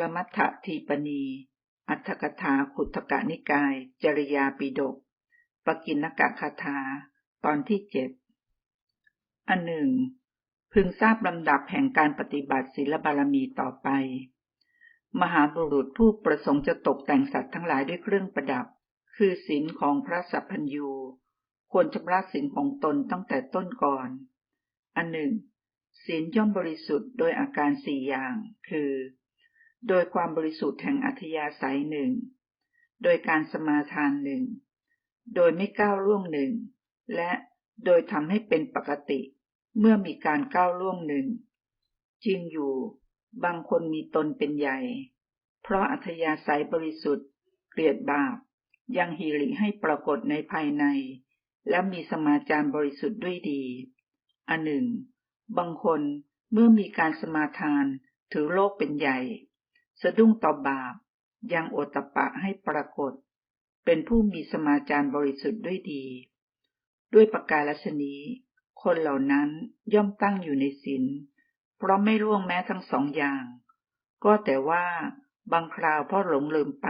รมัตถทีปณี อัตถกถาขุทกนิกาย จริยาปิดก ปกินกะคาถา ตอนที่เจ็ด อันหนึ่ง พึงทราบลำดับแห่งการปฏิบัติศีลบารมีต่อไป มหาบุรุษผู้ประสงค์จะตกแต่งสัตว์ทั้งหลายด้วยเครื่องประดับ คือศีลของพระสัพพัญยูควรชำระศีลของตนตั้งแต่ต้นก่อน อันหนึ่งศีลย่อมบริสุทธิ์โดยอาการสี่อย่าง คือ โดยความบริสุทธิ์แห่งอัธยาศัยหนึ่ง โดยการสมาทานหนึ่ง โดยไม่ก้าวล่วงหนึ่ง และโดยทำให้เป็นปกติ เมื่อมีการก้าวล่วงหนึ่งจริงอยู่ บางคนมีตนเป็นใหญ่ เพราะอัธยาศัยบริสุทธิ์ เกลียดบาป ยังหิริให้ปรากฏในภายใน และมีสมาจารบริสุทธิ์ด้วยดี อันหนึ่ง บางคนเมื่อมีการสมาทานถือโลกเป็นใหญ่ สะดุ้งต่อบาป ยังโอตปะให้ปรากฏ เป็นผู้มีสมาจารบริสุทธิ์ด้วยดี ด้วยประการลัชนี้คนเหล่านั้นย่อมตั้งอยู่ในศีลเพราะไม่ร่วงแม้ทั้งสองอย่าง ก็แต่ว่าบางคราวพราะหลงลืมไป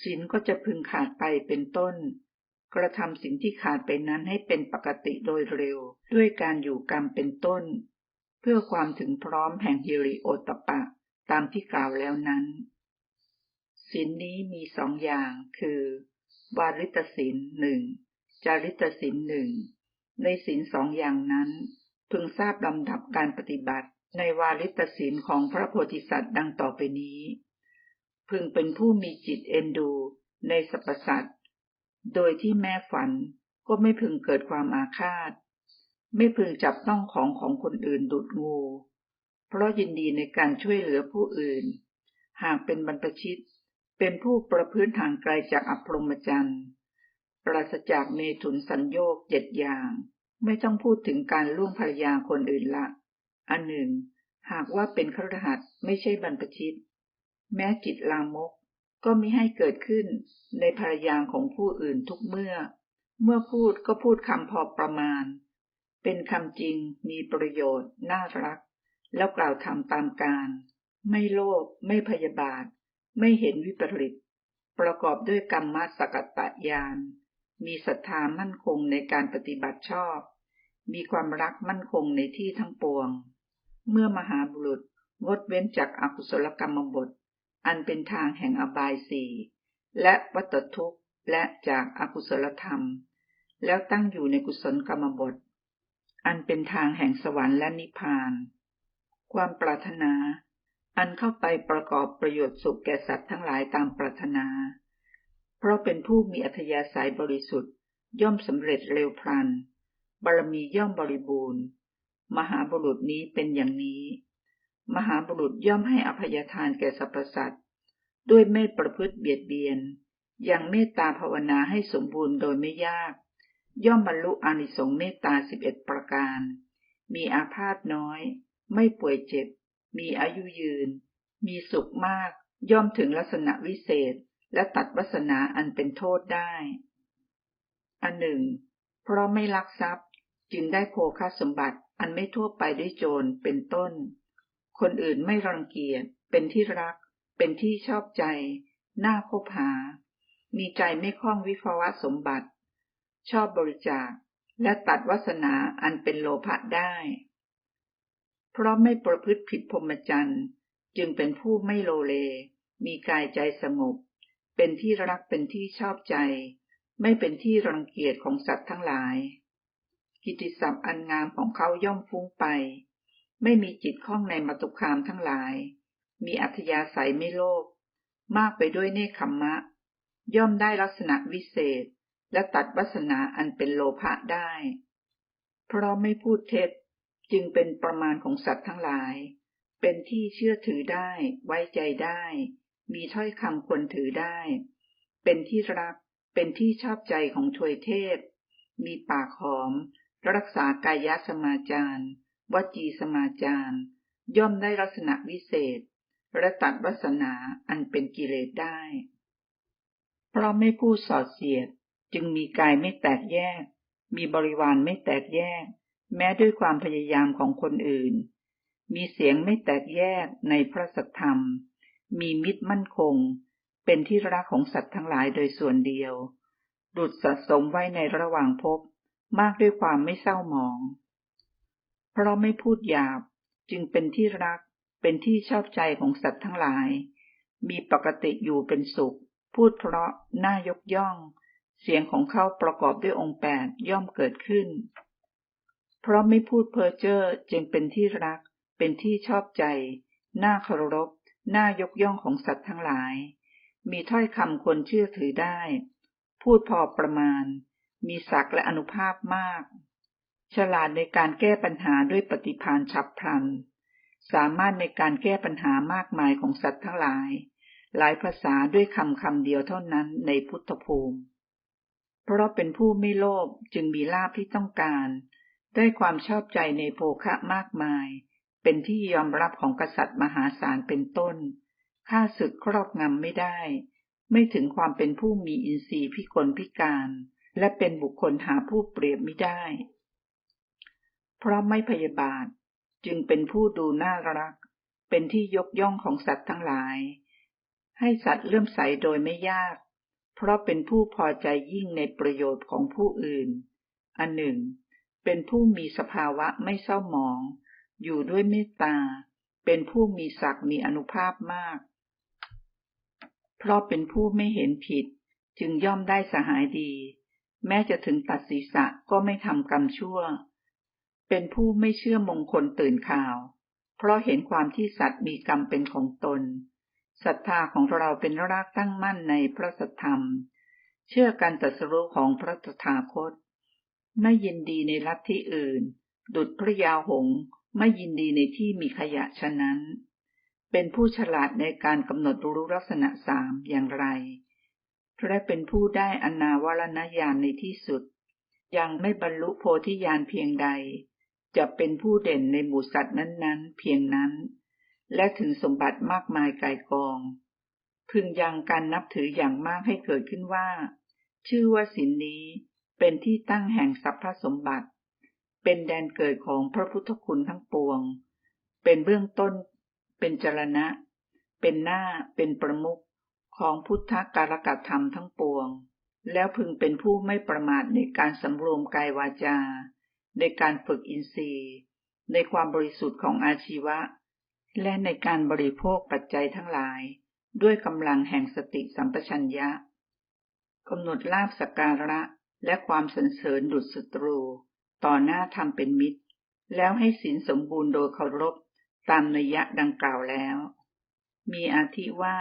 ศีลก็จะพึงขาดไปเป็นต้น กระทำสิ่งที่ขาดไปนั้นให้เป็นปกติโดยเร็ว ด้วยการอยู่กรรมเป็นต้น เพื่อความถึงพร้อมแห่งฮิริโอตปะ ตามที่กล่าวแล้วนั้นศีลนนี้มีสองอย่างคือ วาริตศีลหนึ่งจาริตศีลหนึ่งในศีลสองอย่างนั้น พึงทราบลำดับการปฏิบัติในวาริตศีลของพระโพธิสัตว์ดังต่อไปนี้ พึงเป็นผู้มีจิตเอ็นดูในสรรพสัตว์โดยที่แม่ฝันก็ไม่พึงเกิดความอาฆาต ไม่พึงจับต้องของของคนอื่นดุดงู ราะยินดีในการช่วยเหลือผู้อื่น หากเป็นบรรพชิต เป็นผู้ประพฤติทางไกลจากอภรมจันทร์ปราศจากเมถุนสัญโยกเจ็ดอย่าง ไม่ต้องพูดถึงการล่วงภรรยาคนอื่นละ อันหนึ่ง หากว่าเป็นครหัสไม่ใช่บรรพชิต แม้จิตลามกก็มิให้เกิดขึ้นในภรรยาของผู้อื่นทุกเมื่อ เมื่อพูดก็พูดคำพอประมาณ เป็นคำจริงมีประโยชน์น่ารัก แล้วกล่าวทำตามการ ไม่โลภไม่พยาบาท ไม่เห็นวิปริต ประกอบด้วยกรรมสกัตตญาณมีศรัทธามั่นคงในการปฏิบัติชอบ มีความรักมั่นคงในที่ทั้งปวง เมื่อมหาบุรุษงดเว้นจากอากุศลกรรมบท อันเป็นทางแห่งอบายสี่และวัตทุกข์และจากอากุศลธรรม แล้วตั้งอยู่ในกุศลกรรมบท อันเป็นทางแห่งสวรรค์และนิพพาน ความปรารถนา อันเข้าไปประกอบประโยชน์สุขแก่สัตว์ทั้งหลายตามปรารถนา เพราะเป็นผู้มีอัธยาศัยบริสุทธิ์ ย่อมสำเร็จเร็วพลัน บารมีย่อมบริบูรณ์ มหาบุรุษนี้เป็นอย่างนี้ มหาบุรุษย่อมให้อภัยทานแก่สรรพสัตว์ด้วยไม่ประพฤติเบียดเบียนอย่างเมตตาภาวนาให้สมบูรณ์โดยไม่ยาก ย่อมบรรลุอานิสงส์เมตตาสิบเอ็ดประการ มีอาพาธน้อย ไม่ป่วยเจ็บ มีอายุยืน มีสุขมาก ย่อมถึงลักษณะวิเศษ และตัดวัสนาอันเป็นโทษได้ อันหนึ่ง เพราะไม่ลักทรัพย์จึงได้โภคาสมบัติอันไม่ทั่วไปด้วยโจรเป็นต้น คนอื่นไม่รังเกียจ เป็นที่รัก เป็นที่ชอบใจ น่าคบหา มีใจไม่คล้องวิภวะสมบัติ ชอบบริจาค และตัดวาสนาอันเป็นโลภะได้ เพราะไม่ประพฤติผิดพรหมจรรย์ จึงเป็นผู้ไม่โลเล มีกายใจสงบ เป็นที่รักเป็นที่ชอบใจ ไม่เป็นที่รังเกียจของสัตว์ทั้งหลาย กิติศัพท์อันงามของเขาย่อมฟุ้งไป ไม่มีจิตข้องในมตุคามทั้งหลาย มีอัธยาศัยไม่โลภมากไปด้วยเนคขมมะ ย่อมได้ลักษณะวิเศษ และตัดวาสนาอันเป็นโลภะได้ เพราะไม่พูดเท็จ จึงเป็นประมาณของสัตว์ทั้งหลาย เป็นที่เชื่อถือได้ ไว้ใจได้ มีถ้อยคำควรถือได้ เป็นที่รัก เป็นที่ชอบใจของทวยเทพ มีปากหอม รักษากายสมาจารวจีสมาจารย่อมได้ลักษณะวิเศษและตัดวาสนาอันเป็นกิเลสได้ เพราะไม่พูดสอดเสียด จึงมีกายไม่แตกแยก มีบริวารไม่แตกแยก แม้ด้วยความพยายามของคนอื่น มีเสียงไม่แตกแยกในพระสัทธรรม มีมิตรมั่นคง เป็นที่รักของสัตว์ทั้งหลายโดยส่วนเดียว ดุดสะสมไว้ในระหว่างภพมากด้วยความไม่เศร้าหมอง เพราะไม่พูดหยาบจึงเป็นที่รัก เป็นที่ชอบใจของสัตว์ทั้งหลาย มีปกติอยู่เป็นสุข พูดเพราะน่ายกย่อง เสียงของเขาประกอบด้วยองค์แปดย่อมเกิดขึ้น เพราะไม่พูดเพ้อเจ้อจึงเป็นที่รัก เป็นที่ชอบใจ น่าเคารพ น่ายกย่องของสัตว์ทั้งหลาย มีถ้อยคำคนเชื่อถือได้ พูดพอประมาณ มีศักดิ์และอนุภาพมาก ฉลาดในการแก้ปัญหาด้วยปฏิภาณฉับพลัน สามารถในการแก้ปัญหามากมายของสัตว์ทั้งหลาย หลายภาษาด้วยคำคำเดียวเท่านั้นในพุทธภูมิ เพราะเป็นผู้ไม่โลภจึงมีลาภที่ต้องการ ได้ความชอบใจในโภคะมากมาย เป็นที่ยอมรับของกษัตริย์มหาศาลเป็นต้นข้าศึกครอบงำไม่ได้ ไม่ถึงความเป็นผู้มีอินทรีย์พิกลพิการ และเป็นบุคคลหาผู้เปรียบไม่ได้ เพราะไม่พยาบาทจึงเป็นผู้ดูน่ารัก เป็นที่ยกย่องของสัตว์ทั้งหลาย ให้สัตว์เลื่อมใสโดยไม่ยาก เพราะเป็นผู้พอใจยิ่งในประโยชน์ของผู้อื่น อันหนึ่ง เป็นผู้มีสภาวะไม่เศร้าหมอง อยู่ด้วยเมตตา เป็นผู้มีศักดิ์มีอนุภาพมาก เพราะเป็นผู้ไม่เห็นผิด จึงย่อมได้สหายดี แม้จะถึงตัดศีรษะก็ไม่ทำกรรมชั่ว เป็นผู้ไม่เชื่อมงคลตื่นข่าว เพราะเห็นความที่สัตว์มีกรรมเป็นของตนศรัทธาของเราเป็นรากตั้งมั่นในพระสัทธรรม เชื่อการตรัสรู้ของพระตถาคต ไม่ยินดีในลัทธิอื่น ดุจพระยาหงไม่ยินดีในที่มีขยะฉะนั้น เป็นผู้ฉลาดในการกำหนดรู้ลักษณะสามอย่างไร และเป็นผู้ได้อนาวรณญาณในที่สุด ยังไม่บรรลุโพธิญาณเพียงใด จะเป็นผู้เด่นในหมู่สัตว์นั้นๆ เพียงนั้น และถึงสมบัติมากมายกายกอง พึงยังการนับถืออย่างมากให้เกิดขึ้นว่า ชื่อว่าสินนี้ เป็นที่ตั้งแห่งทรัพสมบัติ เป็นแดนเกิดของพระพุทธคุณทั้งปวง เป็นเบื้องต้น เป็นจรณะ เป็นหน้า เป็นประมุขของพุทธการกธรรมทั้งปวง แล้วพึงเป็นผู้ไม่ประมาทในการสำรวมกายวาจา ในการฝึกอินทรีย์ ในความบริสุทธิ์ของอาชีวะ และในการบริโภคปัจจัยทั้งหลาย ด้วยกำลังแห่งสติสัมปชัญญะกำหนดลาบสการะ และความสรรเสริญดุจศัตรู ต่อหน้าทำเป็นมิตร แล้วให้ศีลสมบูรณ์โดยเคารพตามนัยยะดังกล่าวแล้ว มีอาทิว่า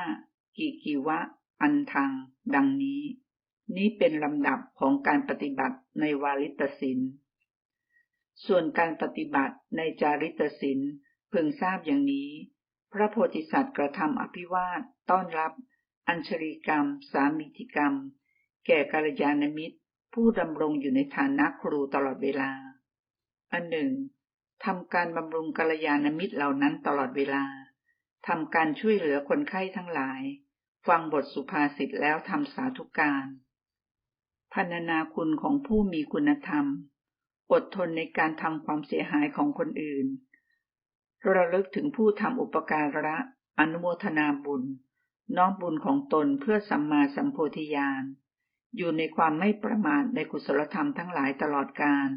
กิกิวะ อันทัง ดังนี้ นี้เป็นลำดับของการปฏิบัติในวาลิตศิลส่วนการปฏิบัติในจาริตศิลพึงทราบอย่างนี้ พระโพธิสัตว์กระทำอภิวาทต้อนรับ อัญชลีกรรม สามิธิกรรม แก่กัลยาณมิตร ผู้ดำรงอยู่ในฐานะครูตลอดเวลา อันหนึ่งทำการบำรุงกัลยาณมิตรเหล่านั้นตลอดเวลาทำการช่วยเหลือคนไข้ทั้งหลาย ฟังบทสุภาษิตแล้วทำสาธุการพันนาคุณของผู้มีคุณธรรม อดทนในการทำความเสียหายของคนอื่น ระลึกถึงผู้ทำอุปการะอนุโมทนาบุญ น้อมบุญของตนเพื่อสัมมาสัมโพธิญาณ อยู่ในความไม่ประมาทในกุศลธรรมทั้งหลายตลอดกาล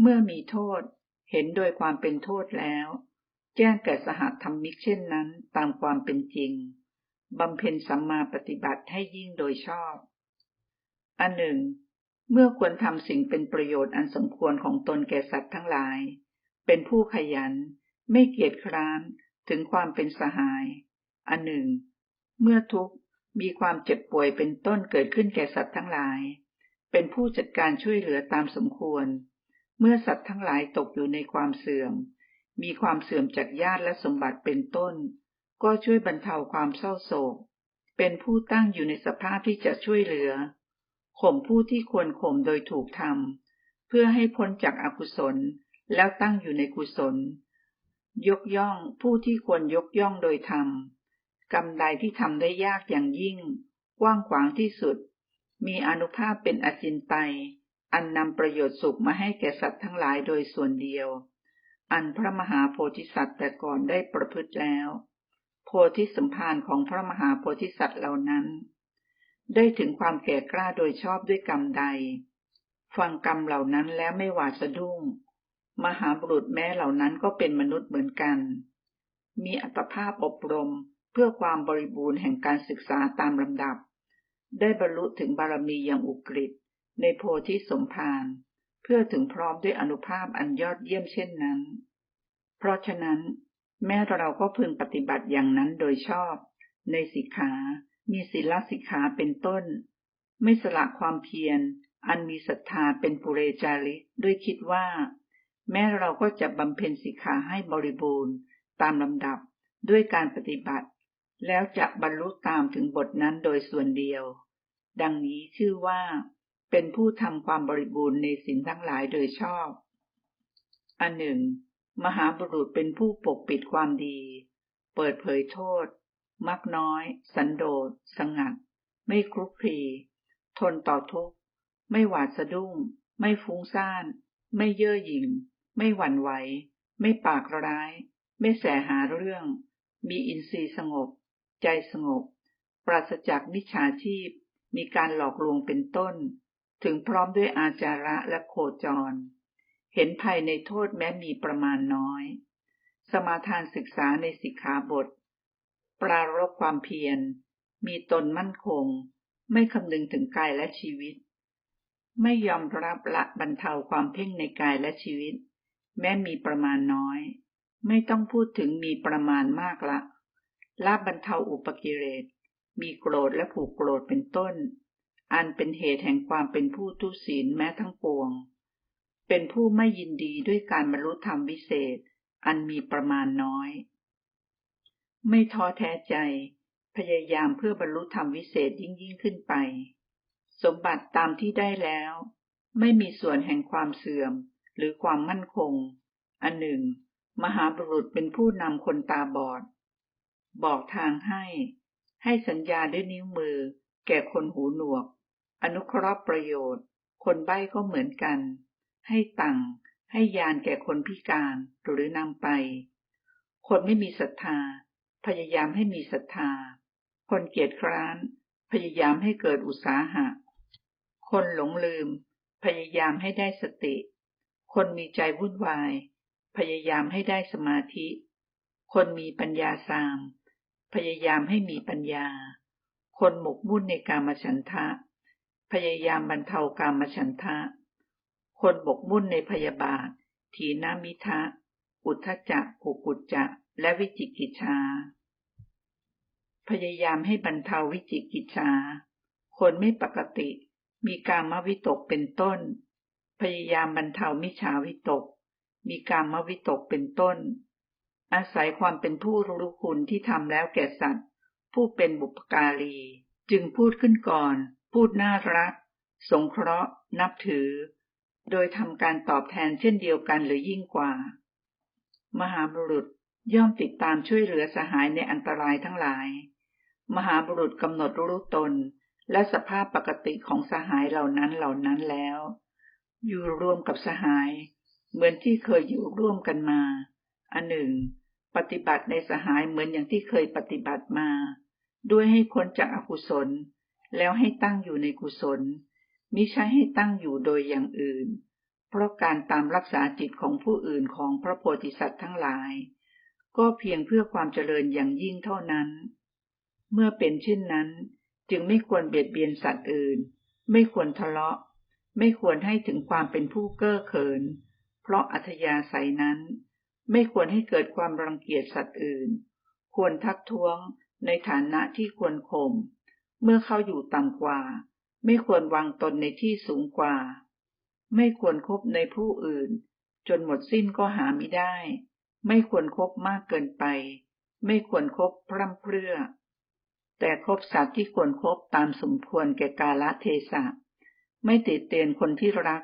เมื่อมีโทษเห็นโดยความเป็นโทษแล้ว แจ้งแก่สหธรรมิกเช่นนั้นตามความเป็นจริง บำเพ็ญสัมมาปฏิบัติให้ยิ่งโดยชอบ อันหนึ่ง เมื่อควรทำสิ่งเป็นประโยชน์อันสมควรของตนแก่สัตว์ทั้งหลาย เป็นผู้ขยัน ไม่เกียจคร้านถึงความเป็นสหาย อันหนึ่ง เมื่อทุกข์ มีความเจ็บป่วยเป็นต้นเกิดขึ้นแก่สัตว์ทั้งหลาย เป็นผู้จัดการช่วยเหลือตามสมควร เมื่อสัตว์ทั้งหลายตกอยู่ในความเสื่อม มีความเสื่อมจากญาติและสมบัติเป็นต้น ก็ช่วยบรรเทาความเศร้าโศก เป็นผู้ตั้งอยู่ในสภาพที่จะช่วยเหลือ ข่มผู้ที่ควรข่มโดยถูกทำเพื่อให้พ้นจากอากุศล แล้วตั้งอยู่ในกุศล ยกย่องผู้ที่ควรยกย่องโดยธรรม กรรมใดที่ทำได้ยากอย่างยิ่ง กว้างขวางที่สุด มีอนุภาพเป็นอจินไตยอันนำประโยชน์สุขมาให้แก่สัตว์ทั้งหลายโดยส่วนเดียว อันพระมหาโพธิสัตว์แต่ก่อนได้ประพฤติแล้ว โพธิสัมภารของพระมหาโพธิสัตว์เหล่านั้น ได้ถึงความแก่กล้าโดยชอบด้วยกรรมใด ฟังกรรมเหล่านั้นแล้วไม่หวาดสะดุ้ง มหาบุรุษแม้เหล่านั้นก็เป็นมนุษย์เหมือนกัน มีอัตภาพอบรม พื่อความบริบูรณ์แห่งการศึกษาตามลำดับ ได้บรรลุถึงบารมีอย่างอุกฤษในโพธิสมภารเพื่อถึงพร้อมด้วยอนุภาพอันยอดเยี่ยมเช่นนั้น เพราะฉะนั้น แม้เราก็พึงปฏิบัติอย่างนั้นโดยชอบ ในสิกขา มีศีลสิกขาเป็นต้น ไม่สละความเพียร อันมีศรัทธาเป็นปุเรจาริกด้วยคิดว่า แม้เราก็จะบำเพ็ญสิกขาให้บริบูรณ์ ตามลำดับด้วยการปฏิบัติ แล้วจะบรรลุตามถึงบทนั้นโดยส่วนเดียว ดังนี้ชื่อว่า เป็นผู้ทำความบริบูรณ์ในสิ่งทั้งหลายโดยชอบ อันหนึ่ง มหาบุรุษเป็นผู้ปกปิดความดี เปิดเผยโทษ มักน้อย สันโดษ สงัด ไม่คลุกคลีทนต่อทุกข์ ไม่หวาดสะดุ้ง ไม่ฟุ้งซ่าน ไม่เย่อหยิ่ง ไม่หวั่นไหว ไม่ปากร้าย ไม่แสหาเรื่อง มีอินทรีย์สงบ ใจสงบ ปราศจากมิจฉาชีพ มีการหลอกลวงเป็นต้น ถึงพร้อมด้วยอาจาระและโคจร เห็นภัยในโทษแม้มีประมาณน้อย สมาทานศึกษาในสิกขาบท ปรารบความเพียร มีตนมั่นคง ไม่คำนึงถึงกายและชีวิต ไม่ยอมรับละบรรเทาความเพ่งในกายและชีวิต แม้มีประมาณน้อย ไม่ต้องพูดถึงมีประมาณมากละ ละบรรเทาอุปกิเลส มีโกรธและผูกโกรธเป็นต้น อันเป็นเหตุแห่งความเป็นผู้ทุศีลแม้ทั้งปวง เป็นผู้ไม่ยินดีด้วยการบรรลุธรรมวิเศษ อันมีประมาณน้อย ไม่ท้อแท้ใจ พยายามเพื่อบรรลุธรรมวิเศษยิ่งยิ่งขึ้นไป สมบัติตามที่ได้แล้ว ไม่มีส่วนแห่งความเสื่อมหรือความมั่นคง อันหนึ่ง มหาบุรุษเป็นผู้นำคนตาบอด บอกทางให้ ให้สัญญาด้วยนิ้วมือ แก่คนหูหนวก อนุเคราะห์ประโยชน์ คนใบ้ก็เหมือนกัน ให้ตังให้ยานแก่คนพิการหรือนำไป คนไม่มีศรัทธา พยายามให้มีศรัทธา คนเกียจคร้าน พยายามให้เกิดอุตสาหะ คนหลงลืม พยายามให้ได้สติ คนมีใจวุ่นวาย พยายามให้ได้สมาธิ คนมีปัญญาสาม พยายามให้มีปัญญา คนหมกมุ่นในกามฉันทะ พยายามบรรเทากามฉันทะ คนบกมุ่นในพยาบาท ทีนามิทะ อุทจจะกุกุจจะ และวิจิกิจชา พยายามให้บรรเทาวิจิกิจชา คนไม่ปกติ มีกามวิตกเป็นต้น พยายามบรรเทามิจฉาวิตก มีกามวิตกเป็นต้น อาศัยความเป็นผู้รู้คุณที่ทำแล้วแก่สัตว์ ผู้เป็นบุปการี จึงพูดขึ้นก่อน พูดน่ารัก สงเคราะห์ นับถือ โดยทำการตอบแทนเช่นเดียวกันหรือยิ่งกว่า มหาบุรุษย่อมติดตามช่วยเหลือสหายในอันตรายทั้งหลาย มหาบุรุษกำหนดรู้ตน และสภาพปกติของสหายเหล่านั้นเหล่านั้นแล้ว อยู่ร่วมกับสหาย เหมือนที่เคยอยู่ร่วมกันมา อันหนึ่ง ปฏิบัติในสหายเหมือนอย่างที่เคยปฏิบัติมา ด้วยให้คนจากอกุศล แล้วให้ตั้งอยู่ในกุศลมิใช่ให้ตั้งอยู่โดยอย่างอื่น เพราะการตามรักษาจิตของผู้อื่นของพระโพธิสัตว์ทั้งหลาย ก็เพียงเพื่อความเจริญอย่างยิ่งเท่านั้น เมื่อเป็นเช่นนั้น จึงไม่ควรเบียดเบียนสัตว์อื่น ไม่ควรทะเลาะ ไม่ควรให้ถึงความเป็นผู้เก้อเขิน เพราะอัธยาศัยนั้น ไม่ควรให้เกิดความรังเกียจสัตว์อื่น ควรทักท้วงในฐานะที่ควรข่ม เมื่อเขาอยู่ต่ำกว่า ไม่ควรวางตนในที่สูงกว่า ไม่ควรครบในผู้อื่น จนหมดสิ้นก็หาไม่ได้ ไม่ควรครบมากเกินไป ไม่ควรครบพร่ำเพรื่อ แต่คบสัตว์ที่ควรครบตามสมควรแก่กาลเทศะ ไม่ติดเตียนคนที่รัก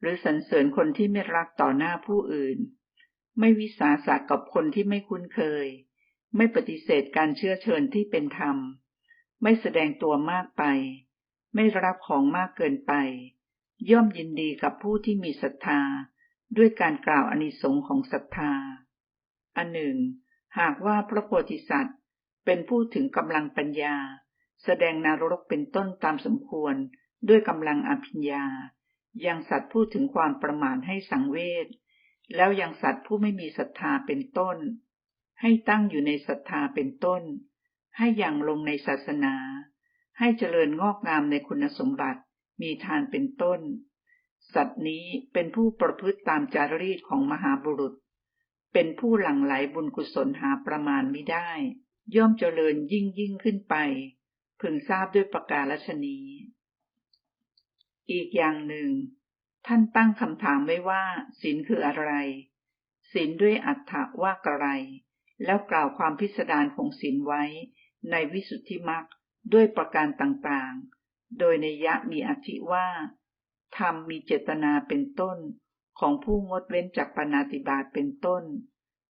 หรือสรรเสริญคนที่ไม่รักต่อหน้าผู้อื่น ไม่วิสาสะกับคนที่ไม่คุ้นเคย ไม่ปฏิเสธการเชื่อเชิญที่เป็นธรรม ไม่แสดงตัวมากไป ไม่รับของมากเกินไป ย่อมยินดีกับผู้ที่มีศรัทธา ด้วยการกล่าวอนิสงค์ของศรัทธา อันหนึ่ง หากว่าพระโพธิสัตว์ เป็นผู้ถึงกำลังปัญญา แสดงนารกเป็นต้นตามสมควร ด้วยกำลังอภิญญา ยังสัตว์ผู้ถึงความประมาทให้สังเวช แล้วยังสัตว์ผู้ไม่มีศรัทธาเป็นต้น ให้ตั้งอยู่ในศรัทธาเป็นต้น ให้ยังลงในศาสนา ให้เจริญงอกงามในคุณสมบัติ มีทานเป็นต้น สัตว์นี้เป็นผู้ประพฤติตามจารีตของมหาบุรุษ เป็นผู้หลั่งไหลบุญกุศลหาประมาณไม่ได้ ย่อมเจริญยิ่งยิ่งขึ้นไป พึงทราบด้วยประกาศชนีอีกอย่างหนึ่ง ท่านตั้งคำถามไว้ว่าศีลคืออะไรศีลด้วยอัฏฐว่ากระไร แล้วกล่าวความพิสดารของศีลไว้ ในวิสุทธิมรรคด้วยประการต่างๆ โดยในยะมีอธิว่าธรรมมีเจตนาเป็นต้นของผู้งดเว้นจากปณาติบาตเป็นต้น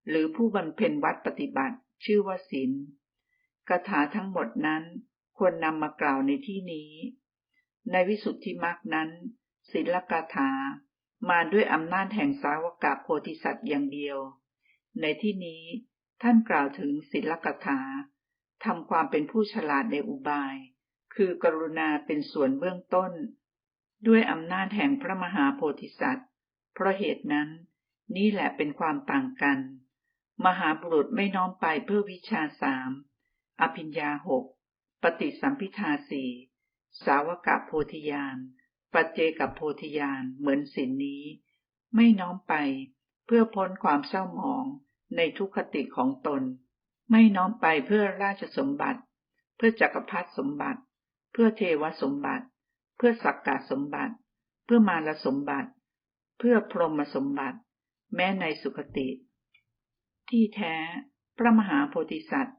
หรือผู้บำเพ็ญวัดปฏิบัติชื่อว่าศีลคาถาทั้งหมดนั้นควรนำมากล่าวในที่นี้ ในวิสุทธิมรรคนั้น ศีลกาถา มาด้วยอำนาจแห่งสาวกาโพธิสัตว์อย่างเดียว ในที่นี้ท่านกล่าวถึงศีลกถาทำความเป็นผู้ฉลาดในอุบาย คือกรุณาเป็นส่วนเบื้องต้น ด้วยอำนาจแห่งพระมหาโพธิสัตว์ เพราะเหตุนั้น นี่แหละเป็นความต่างกัน มหาบุรุษไม่น้อมไปเพื่อวิชาสาม อภิญญาหก ปฏิสัมพิทาสี่ สาวกะโพธิญาณ ปัจเจกับโพธิญาณเหมือนสินนี้ ไม่น้อมไปเพื่อพ้นความเศร้าหมองในทุกขติของตน ไม่น้อมไปเพื่อราชสมบัติ เพื่อจักรพรรดิสมบัติ เพื่อเทวสมบัติ เพื่อสักกะสมบัติ เพื่อมารสมบัติ เพื่อพรหมสมบัติ แม้ในสุคติ ที่แท้ พระมหาโพธิสัตว์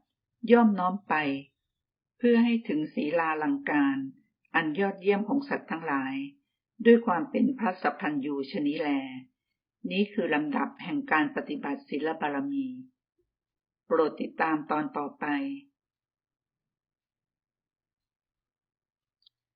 ย่อมน้อมไป เพื่อให้ถึงศีลาลังการ อันยอดเยี่ยมของสัตว์ทั้งหลาย ด้วยความเป็นพระสัพพัญยูชนิแล นี้คือลำดับแห่งการปฏิบัติศีลบารมี โปรดติดตามตอนต่อไป